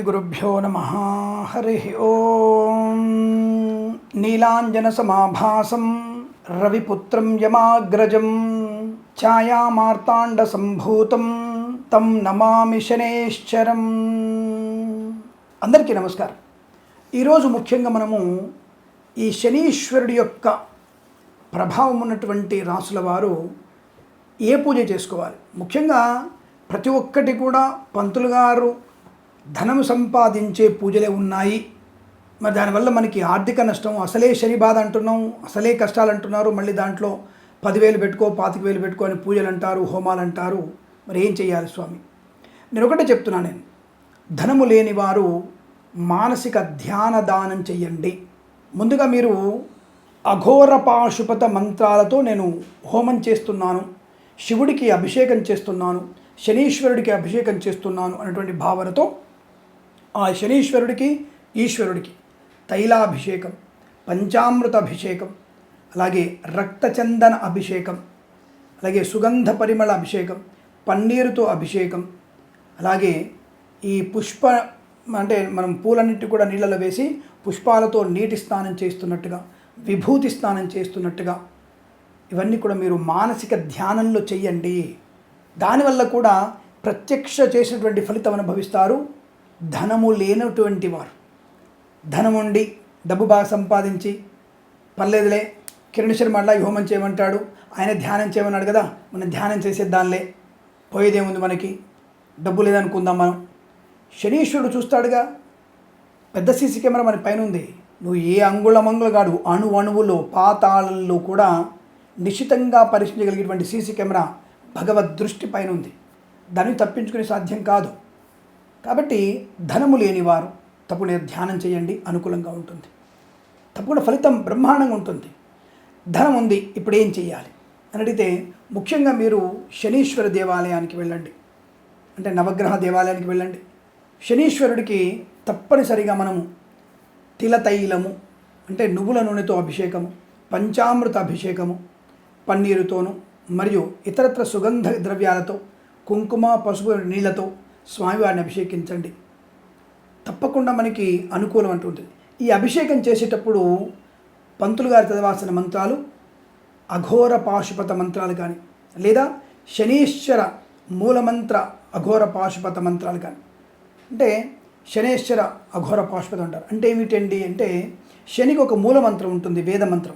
శ్రీగురుభ్యో నమ హరి ఓం నీలాంజనసమాభాసం రవిపుత్రం యమాగ్రజం ఛాయామార్తాండసంభూతం తం నమామి శనేశ్వరం అందరికీ నమస్కారం. ఈరోజు ముఖ్యంగా మనము ఈ శనీశ్వరుడి యొక్క ప్రభావం ఉన్నటువంటి రాసుల వారు ఏ పూజ చేసుకోవాలి? ముఖ్యంగా ప్రతి ఒక్కటి కూడా పంతులు గారు ధనము సంపాదించే పూజలే ఉన్నాయి. మరి దానివల్ల మనకి ఆర్థిక నష్టం అసలే శని బాధ అంటున్నాం అసలే కష్టాలు అంటున్నారు మళ్ళీ దాంట్లో పదివేలు పెట్టుకో పాతిక వేలు పెట్టుకో అని పూజలు అంటారు హోమాలు అంటారు మరి ఏం చేయాలి స్వామి? నేను ఒకటే చెప్తున్నాను నేను. ధనము లేని వారు మానసిక ధ్యాన దానం చెయ్యండి. ముందుగా మీరు అఘోర పాశుపత మంత్రాలతో నేను హోమం చేస్తున్నాను శివుడికి అభిషేకం చేస్తున్నాను శనీశ్వరుడికి అభిషేకం చేస్తున్నాను అనేటువంటి భావనతో ఆ శనీశ్వరుడికి ఈశ్వరుడికి తైలాభిషేకం పంచామృత అభిషేకం అలాగే రక్తచందన అభిషేకం అలాగే సుగంధ పరిమళ అభిషేకం పన్నీరుతో అభిషేకం అలాగే ఈ పుష్ప అంటే మనం పూలన్నిటి కూడా నీళ్ళలో వేసి పుష్పాలతో నీటి స్నానం చేస్తున్నట్టుగా విభూతి స్నానం చేస్తున్నట్టుగా ఇవన్నీ కూడా మీరు మానసిక ధ్యానంలో చెయ్యండి. దానివల్ల కూడా ప్రత్యక్ష చేసినటువంటి ఫలితం అనుభవిస్తారు. ధనము లేనటువంటి వారు. ధనం ఉండి డబ్బు బాగా సంపాదించి పర్లేదులే కిరణ్ శర్మ అట్లా హోమం చేయమంటాడు ఆయన ధ్యానం చేయమన్నాడు కదా మనం ధ్యానం చేసేద్దాంలే పోయేదేముంది మనకి డబ్బు లేదనుకుందాం మనం. శనీశ్వరుడు చూస్తాడుగా పెద్ద సీసీ కెమెరా మన పైన ఉంది నువ్వు ఏ అంగుళమంగుళ కాడు అణు అణువులో పాతాళంలో కూడా నిశ్చితంగా పరీక్షించగలిగేటువంటి సీసీ కెమెరా భగవద్ దృష్టి పైన ఉంది దాన్ని తప్పించుకునే సాధ్యం కాదు. కాబట్టి ధనము లేనివారు తప్పుడు ధ్యానం చేయండి అనుకూలంగా ఉంటుంది. తప్పకుండా ఫలితం బ్రహ్మాండంగా ఉంటుంది. ధనం ఉంది ఇప్పుడు ఏం చేయాలి అని అడిగితే ముఖ్యంగా మీరు శనీశ్వర దేవాలయానికి వెళ్ళండి. అంటే నవగ్రహ దేవాలయానికి వెళ్ళండి. శనీశ్వరుడికి తప్పనిసరిగా మనము తిలతైలము అంటే నువ్వుల నూనెతో అభిషేకము పంచామృత అభిషేకము పన్నీరుతోను మరియు ఇతరత్ర సుగంధ ద్రవ్యాలతో కుంకుమ పసుపు నీళ్ళతో స్వామివారిని అభిషేకించండి. తప్పకుండా మనకి అనుకూలం అంటుంటుంది ఈ అభిషేకం చేసేటప్పుడు పంతులు గారు చదవాల్సిన మంత్రాలు అఘోర పాశుపత మంత్రాలు కానీ లేదా శనీశ్వర మూలమంత్ర అఘోర పాశుపత మంత్రాలు కానీ. అంటే శనేశ్వర అఘోర పాశుపతం అంటారు. అంటే ఏమిటండి అంటే శనికి ఒక మూల మంత్రం ఉంటుంది వేద మంత్రం.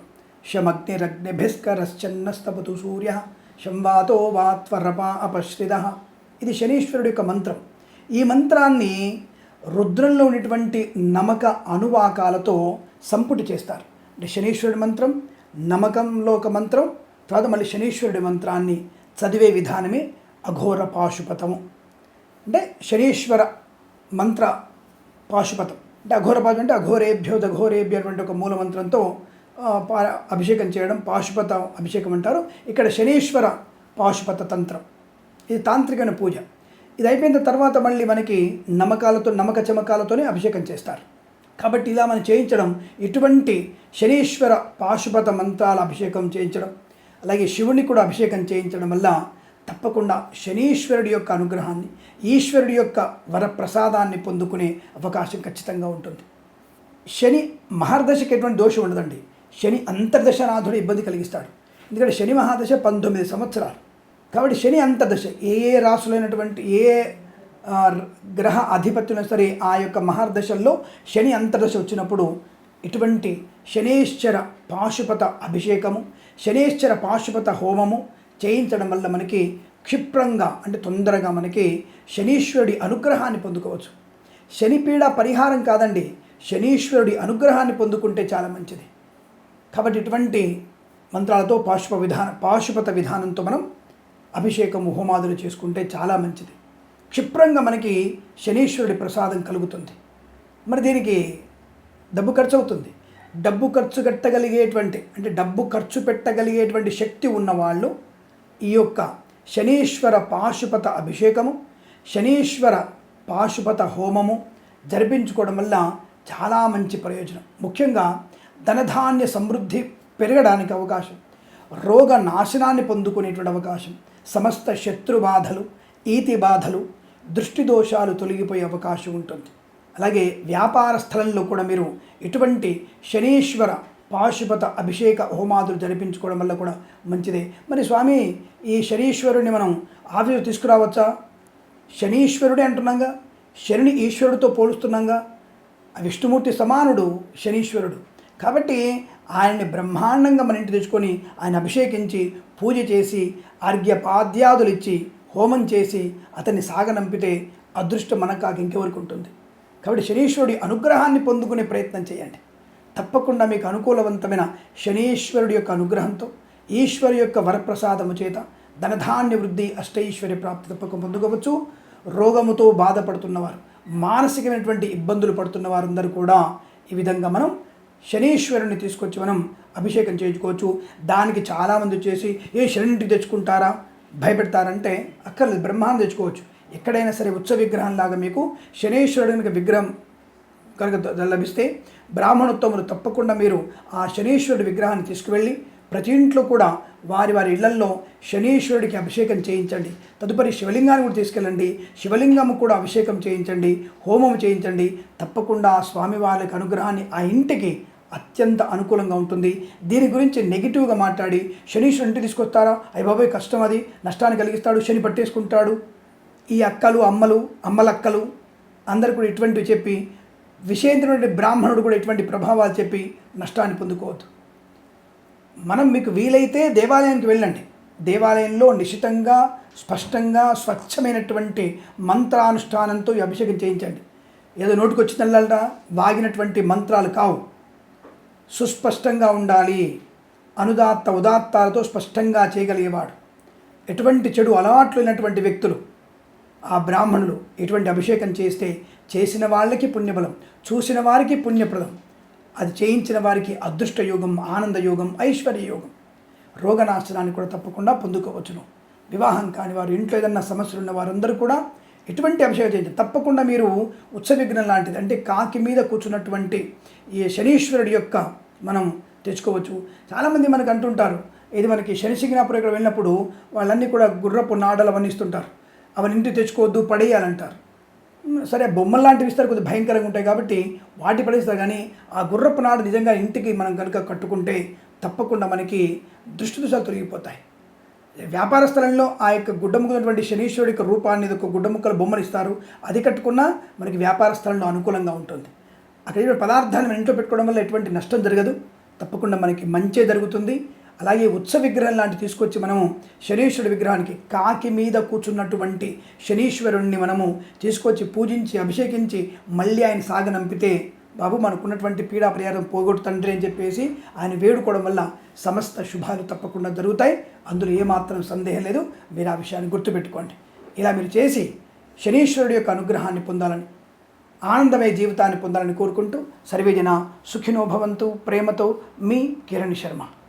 శమగ్నిరగ్నిభిస్కరశ్చన్నస్తపతు సూర్య శంవాతో వాత్వరపా అపశ్రిత ఇది శనీశ్వరుడి యొక్క మంత్రం. ఈ మంత్రాన్ని రుద్రంలో ఉన్నటువంటి నమక అనువాకాలతో సంపుటి చేస్తారు. అంటే శనీశ్వరుడి మంత్రం నమకంలో ఒక మంత్రం తర్వాత మళ్ళీ శనీశ్వరుడి మంత్రాన్ని చదివే విధానమే అఘోర పాశుపతము. అంటే శనీశ్వర మంత్ర పాశుపతం. అంటే అఘోర పాశు అంటే అఘోరేభ్యో దఘోరేభ్యో అటువంటి ఒక మూల మంత్రంతో పా- అభిషేకం చేయడం పాశుపత అభిషేకం అంటారు. ఇక్కడ శనీశ్వర పాశుపత తంత్రం. ఇది తాంత్రికమైన పూజ. ఇది అయిపోయిన తర్వాత మళ్ళీ మనకి నమ్మకాలతో నమ్మక చమకాలతోనే అభిషేకం చేస్తారు. కాబట్టి ఇలా మనం చేయించడం ఇటువంటి శనీశ్వర పాశుపత మంత్రాల అభిషేకం చేయించడం అలాగే శివుని కూడా అభిషేకం చేయించడం వల్ల తప్పకుండా శనీశ్వరుడి యొక్క అనుగ్రహాన్ని ఈశ్వరుడి యొక్క వరప్రసాదాన్ని పొందుకునే అవకాశం ఖచ్చితంగా ఉంటుంది. శని మహర్దశకి ఎటువంటి దోషం ఉండదండి. శని అంతర్దశనాథుడు ఇబ్బంది కలిగిస్తాడు. ఎందుకంటే శని మహాదశ పంతొమ్మిది సంవత్సరాలు. కాబట్టి శని అంతర్దశ ఏ ఏ రాసులైనటువంటి ఏ గ్రహ అధిపత్యులు సరే ఆ యొక్క మహర్దశల్లో శని అంతర్దశ వచ్చినప్పుడు ఇటువంటి శనేశ్వర పాశుపత అభిషేకము శనేశ్వర పాశుపత హోమము చేయించడం వల్ల మనకి క్షిప్రంగా అంటే తొందరగా మనకి శనీశ్వరుడి అనుగ్రహాన్ని పొందుకోవచ్చు. శనిపీడ పరిహారం కాదండి శనీశ్వరుడి అనుగ్రహాన్ని పొందుకుంటే చాలా మంచిది. కాబట్టి ఇటువంటి మంత్రాలతో పాశుప విధాన పాశుపత విధానంతో మనం అభిషేకము హోమాదులు చేసుకుంటే చాలా మంచిది. క్షిప్రంగా మనకి శనీశ్వరుడి ప్రసాదం కలుగుతుంది. మరి దీనికి డబ్బు ఖర్చు అవుతుంది. డబ్బు ఖర్చు పెట్టగలిగేటువంటి అంటే డబ్బు ఖర్చు పెట్టగలిగేటువంటి శక్తి ఉన్నవాళ్ళు ఈ యొక్క శనీశ్వర పాశుపత అభిషేకము శనీశ్వర పాశుపత హోమము జరిపించుకోవడం వల్ల చాలా మంచి ప్రయోజనం. ముఖ్యంగా ధనధాన్య సమృద్ధి పెరగడానికి అవకాశం. రోగ నాశనాన్ని పొందుకునేటువంటి అవకాశం. సమస్త శత్రు బాధలు ఈతి బాధలు దృష్టి దోషాలు తొలగిపోయే అవకాశం ఉంటుంది. అలాగే వ్యాపార స్థలంలో కూడా మీరు ఎటువంటి శనీశ్వర పాశుపత అభిషేక హోమాదులు జరిపించుకోవడం వల్ల కూడా మంచిదే. మరి స్వామి ఈ శనీశ్వరుడిని మనం ఆఫీసు తీసుకురావచ్చా? శనీశ్వరుడే అంటున్నాగా శని ఈశ్వరుడితో పోలుస్తున్నాగా. ఆ విష్ణుమూర్తి సమానుడు శనీశ్వరుడు. కాబట్టి ఆయన్ని బ్రహ్మాండంగా మన ఇంటి తెచ్చుకొని ఆయన అభిషేకించి పూజ చేసి అర్ఘ్యపాద్యాదులు ఇచ్చి హోమం చేసి అతన్ని సాగనంపితే అదృష్టం మనకు ఇంకెవరికి ఉంటుంది? కాబట్టి శనీశ్వరుడి అనుగ్రహాన్ని పొందుకునే ప్రయత్నం చేయండి. తప్పకుండా మీకు అనుకూలవంతమైన శనీశ్వరుడి యొక్క అనుగ్రహంతో ఈశ్వరు యొక్క వరప్రసాదము చేత ధనధాన్య వృద్ధి అష్టైశ్వర్య ప్రాప్తి తప్పక పొందుకోవచ్చు. రోగముతో బాధపడుతున్నవారు మానసికమైనటువంటి ఇబ్బందులు పడుతున్న వారందరూ కూడా ఈ విధంగా మనం శనీశ్వరుని తీసుకొచ్చి మనం అభిషేకం చేయించుకోవచ్చు. దానికి చాలామంది వచ్చేసి ఏ శనింటికి తెచ్చుకుంటారా? భయపెడతారంటే అక్కర్లేదు బ్రహ్మాన్ని తెచ్చుకోవచ్చు. ఎక్కడైనా సరే ఉత్సవ విగ్రహంలాగా మీకు శనీశ్వరుడికి విగ్రహం కనుక లభిస్తే బ్రాహ్మణోత్తములు తప్పకుండా మీరు ఆ శనీశ్వరుడి విగ్రహాన్ని తీసుకువెళ్ళి ప్రతి ఇంట్లో కూడా వారి వారి ఇళ్ళల్లో శనీశ్వరుడికి అభిషేకం చేయించండి. తదుపరి శివలింగాన్ని కూడా తీసుకెళ్ళండి. శివలింగం కూడా అభిషేకం చేయించండి. హోమం చేయించండి. తప్పకుండా ఆ స్వామి వాళ్ళకి అనుగ్రహాన్ని ఆ ఇంటికి అత్యంత అనుకూలంగా ఉంటుంది. దీని గురించి నెగిటివ్గా మాట్లాడి శనీశ్వరు ఇంటికి తీసుకొస్తారా? అయ్యబాబోయ్ కష్టం అది. నష్టాన్ని కలిగిస్తాడు శని పట్టేసుకుంటాడు. ఈ అక్కలు అమ్మలు అమ్మలక్కలు అందరు కూడా ఇటువంటివి చెప్పి విషేంద్రుడి బ్రాహ్మణుడు కూడా ఇటువంటి ప్రభావాలు చెప్పి నష్టాన్ని పొందుకోవద్దు. మనం మీకు వీలైతే దేవాలయానికి వెళ్ళండి. దేవాలయంలో నిశితంగా స్పష్టంగా స్వచ్ఛమైనటువంటి మంత్రానుష్ఠానంతో అభిషేకం చేయించండి. ఏదో నోటికొచ్చిందల్లా వాగినటువంటి మంత్రాలు కావు. సుస్పష్టంగా ఉండాలి. అనుదాత్త ఉదాత్తాలతో స్పష్టంగా చేయగలిగేవాడు. ఎటువంటి చెడు అలవాట్లు లేనటువంటి వ్యక్తులు ఆ బ్రాహ్మణులు ఎటువంటి అభిషేకం చేస్తే చేసిన వాళ్ళకి పుణ్యబలం చూసిన వారికి పుణ్యప్రదం. అది చేయించిన వారికి అదృష్ట యోగం ఆనంద యోగం ఐశ్వర్య యోగం రోగనాశనాన్ని కూడా తప్పకుండా పొందుకోవచ్చును. వివాహం కాని వారు ఇంట్లో ఏదన్నా సమస్యలు ఉన్న వారందరూ కూడా ఎటువంటి అంశం అయితే తప్పకుండా మీరు ఉత్సవ విఘ్నం లాంటిది అంటే కాకి మీద కూర్చున్నటువంటి ఈ శనీశ్వరుడి యొక్క మనం తెచ్చుకోవచ్చు. చాలామంది మనకు అంటుంటారు ఇది మనకి శని సిగ్నాపురం ఇక్కడ వెళ్ళినప్పుడు వాళ్ళన్నీ కూడా గుర్రపు నాడలు అవన్నీ ఇస్తుంటారు. అవన్నీ ఇంటికి తెచ్చుకోవద్దు పడేయాలంటారు. సరే బొమ్మలు లాంటివి ఇస్తారు కొద్దిగా భయంకరంగా ఉంటాయి కాబట్టి వాటి పడేస్తారు కానీ ఆ గుర్రపు నాడు నిజంగా ఇంటికి మనం కనుక కట్టుకుంటే తప్పకుండా మనకి దృష్టి దృశ్యాలు తొలగిపోతాయి. వ్యాపార స్థలంలో ఆ యొక్క గుడ్డముకున్నటువంటి శనీశ్వరుడి యొక్క రూపాన్ని ఒక గుడ్డముక్కల బొమ్మలు ఇస్తారు అది కట్టుకున్నా మనకి వ్యాపార స్థలంలో అనుకూలంగా ఉంటుంది. అక్కడ పదార్థాన్ని మన ఇంట్లో పెట్టుకోవడం వల్ల ఎటువంటి నష్టం జరగదు. తప్పకుండా మనకి మంచే జరుగుతుంది. అలాగే ఉత్సవ విగ్రహం లాంటి తీసుకొచ్చి మనము శనీశ్వరుడి విగ్రహానికి కాకి మీద కూర్చున్నటువంటి శనీశ్వరుణ్ణి మనము తీసుకొచ్చి పూజించి అభిషేకించి మళ్ళీ ఆయన సాగనంపితే బాబు మనకున్నటువంటి పీడా పరిహారం పోగొట్టు తండ్రి అని చెప్పేసి ఆయన వేడుకోవడం వల్ల సమస్త శుభాలు తప్పకుండా జరుగుతాయి. అందులో ఏమాత్రం సందేహం లేదు. మీరు ఆ విషయాన్ని గుర్తుపెట్టుకోండి. ఇలా మీరు చేసి శనీశ్వరుడి యొక్క అనుగ్రహాన్ని పొందాలని ఆనందమయ జీవితాన్ని పొందాలని కోరుకుంటూ సర్వేజన సుఖినోభవంతు ప్రేమతో మీ కిరణ్ శర్మ.